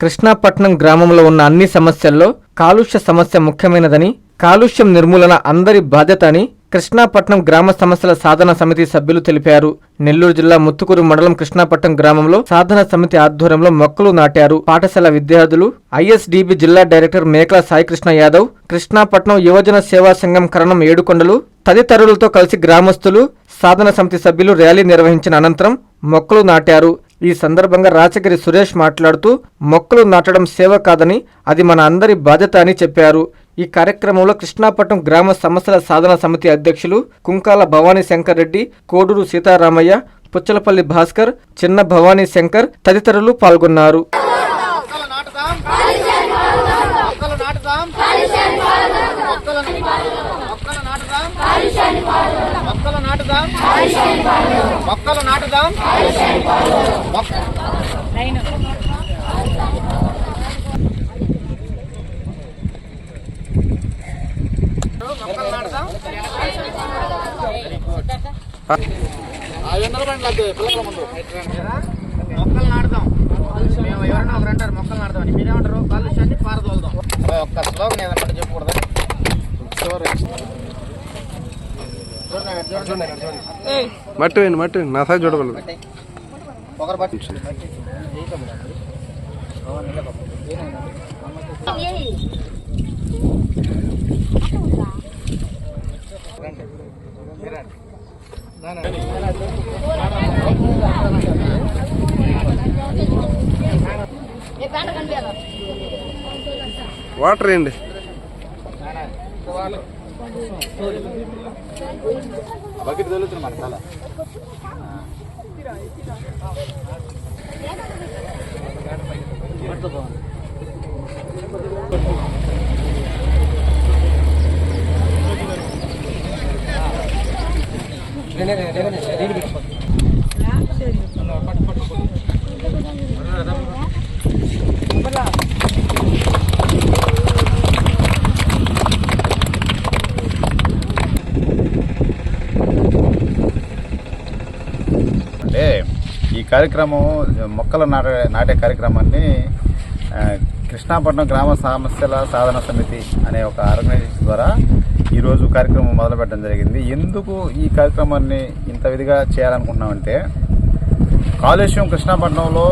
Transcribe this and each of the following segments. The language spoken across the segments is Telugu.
కృష్ణాపట్నం గ్రామంలో ఉన్న అన్ని సమస్యల్లో కాలుష్య సమస్య ముఖ్యమైనదని కాలుష్యం నిర్మూలన అందరి బాధ్యత అని కృష్ణాపట్నం గ్రామ సమస్యల సాధన సమితి సభ్యులు తెలిపారు. నెల్లూరు జిల్లా ముత్తుకూరు మండలం కృష్ణాపట్నం గ్రామంలో సాధన సమితి ఆధ్వర్యంలో మొక్కలు నాటారు. పాఠశాల విద్యార్థులు ఐఎస్డిబి జిల్లా డైరెక్టర్ మేకల సాయికృష్ణ యాదవ్ కృష్ణాపట్నం యువజన సేవా సంఘం కరణం ఏడుకొండలు తదితరులతో కలిసి గ్రామస్తులు సాధన సమితి సభ్యులు ర్యాలీ నిర్వహించిన అనంతరం మొక్కలు నాటారు. ఈ సందర్భంగా రాచగిరి సురేష్ మాట్లాడుతూ మొక్కలు నాటడం సేవ కాదని అది మన అందరి బాధ్యత అని చెప్పారు. ఈ కార్యక్రమంలో కృష్ణాపట్నం గ్రామ సమస్యల సాధన సమితి అధ్యక్షులు కుంకాల భవానీ శంకర్ రెడ్డి కోడూరు సీతారామయ్య పుచ్చలపల్లి భాస్కర్ చిన్న భవానీ శంకర్ తదితరులు పాల్గొన్నారు. మొక్కలు మొక్కలు నాటుదాం. మొక్కలు నాటుదాం. మొక్కలు నాటుదాం. మొక్కలు నాటుదాం. మేము ఎవరైనా ఒకరు అంటారు మొక్కలు నాటుదాం అని. మీరేమంటారు? కాలుష్యాన్ని పారదోలుదాం. ఒక్క స్లోగన్ ఏదన్నట్టు మట్టి వేయండి మట్టి. నా సైజ్ చూడగలదు వాటర్ వేయండి. బకెట్ తగులుతుంది మన తల అంటే కార్యక్రమం మొక్కలు నాటే నాటే కార్యక్రమాన్ని కృష్ణాపట్నం గ్రామ సమస్యల సాధన సమితి అనే ఒక ఆర్గనైజేషన్ ద్వారా ఈరోజు కార్యక్రమం మొదలుపెట్టడం జరిగింది. ఎందుకు ఈ కార్యక్రమాన్ని ఇంత విధిగా చేయాలనుకున్నామంటే కాలుష్యం కృష్ణాపట్నంలో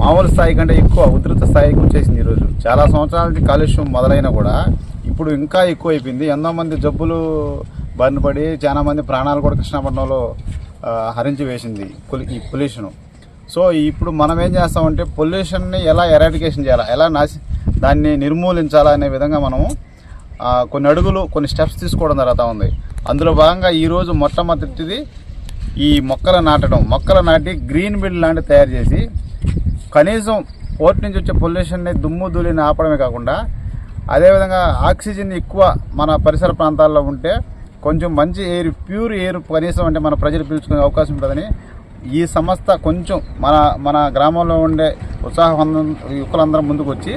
మామూలు స్థాయి కంటే ఎక్కువ ఉధృత స్థాయికి వచ్చేసింది ఈరోజు చాలా సంవత్సరాల నుంచి కాలుష్యం మొదలైనా కూడా ఇప్పుడు ఇంకా ఎక్కువ అయిపోయింది ఎంతోమంది జబ్బులు బారిన పడి చాలామంది ప్రాణాలు కూడా కృష్ణాపట్నంలో హరించి వేసింది పొలి- ఈ పొల్యూషన్. సో ఇప్పుడు మనం ఏం చేస్తామంటే పొల్యూషన్ని ఎలా ఎరాడికేషన్ చేయాలా ఎలా నాశ దాన్ని నిర్మూలించాలా అనే విధంగా మనము కొన్ని అడుగులు కొన్ని స్టెప్స్ తీసుకోవడం జరుగుతూ ఉంది. అందులో భాగంగా ఈరోజు మొట్టమొదటిది ఈ మొక్కలు నాటడం. మొక్కలు నాటి గ్రీన్ బిల్డ్ లాంటివి తయారు చేసి కనీసం పోర్ట్ నుంచి వచ్చే పొల్యూషన్ని దుమ్ము ధూళిని ఆపడమే కాకుండా అదేవిధంగా ఆక్సిజన్ ఎక్కువ మన పరిసర ప్రాంతాల్లో ఉంటే కొంచెం మంచి ఎయిర్ ప్యూర్ ఎయిర్ కనీసం అంటే మన ప్రజలు పీల్చుకునే అవకాశం ఉంటుందని ఈ సంస్థ కొంచెం మన మన గ్రామంలో ఉండే ఉత్సాహం యువకులందరం ముందుకు వచ్చి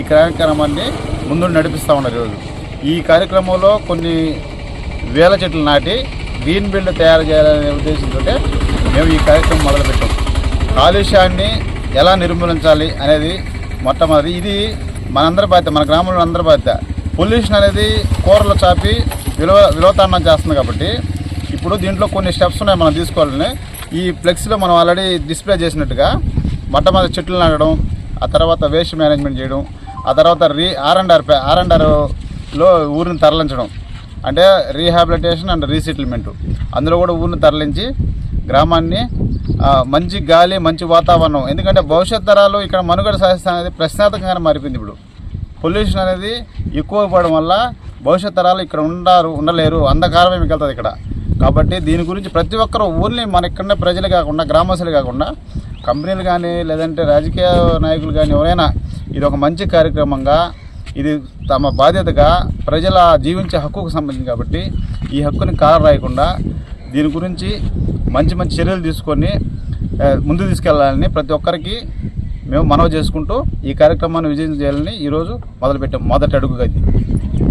ఈ కార్యక్రమాన్ని ముందు నడిపిస్తూ ఉన్నారు ఈరోజు. ఈ కార్యక్రమంలో కొన్ని వేల చెట్లు నాటి గ్రీన్ బిల్డ్ తయారు చేయాలనే ఉద్దేశంతో మేము ఈ కార్యక్రమం మొదలుపెట్టాం. కాలుష్యాన్ని ఎలా నిర్మూలించాలి అనేది మొట్టమొదటి ఇది మనందరి బాధ్యత మన గ్రామంలో అందరి బాధ్యత. పొల్యూషన్ అనేది కూరలు చాపి విలువ విలువతాండం చేస్తుంది కాబట్టి ఇప్పుడు దీంట్లో కొన్ని స్టెప్స్ ఉన్నాయి మనం తీసుకోవాలని. ఈ ఫ్లెక్స్లో మనం ఆల్రెడీ డిస్ప్లే చేసినట్టుగా మొట్టమొదటి చెట్లు నాటడం ఆ తర్వాత వేస్ట్ మేనేజ్మెంట్ చేయడం ఆ తర్వాత re R and R R and ఆర్లో ఊరిని తరలించడం. అంటే రీహాబిలిటేషన్ అండ్ రీసెటిల్మెంట్ అందులో కూడా ఊరిని తరలించి గ్రామాన్ని మంచి గాలి మంచి వాతావరణం. ఎందుకంటే భవిష్యత్ తరాలు ఇక్కడ మనుగడ సాధిస్తా అనేది ప్రశ్నార్థకంగానే మారిపోయింది ఇప్పుడు. పొల్యూషన్ అనేది ఎక్కువ పడడం వల్ల భవిష్యత్ తరాలు ఇక్కడ ఉండరు ఉండలేరు అంధకారమే మిగులుతుంది ఇక్కడ. కాబట్టి దీని గురించి ప్రతి ఒక్కరూ ఓన్లీ మన ఇక్కడ ప్రజలు కాకుండా గ్రామస్తులు కాకుండా కంపెనీలు కానీ లేదంటే రాజకీయ నాయకులు కానీ ఎవరైనా ఇది ఒక మంచి కార్యక్రమంగా ఇది తమ బాధ్యతగా ప్రజల జీవించే హక్కుకు సంబంధించింది కాబట్టి ఈ హక్కుని కారు రాయకుండా దీని గురించి మంచి మంచి చర్యలు తీసుకొని ముందు తీసుకెళ్ళాలని ప్రతి ఒక్కరికి మేము మనవి చేసుకుంటూ ఈ కార్యక్రమాన్ని విజయం చేయాలని ఈరోజు మొదలుపెట్టాం. మొదటి అడుగుగా ఇది.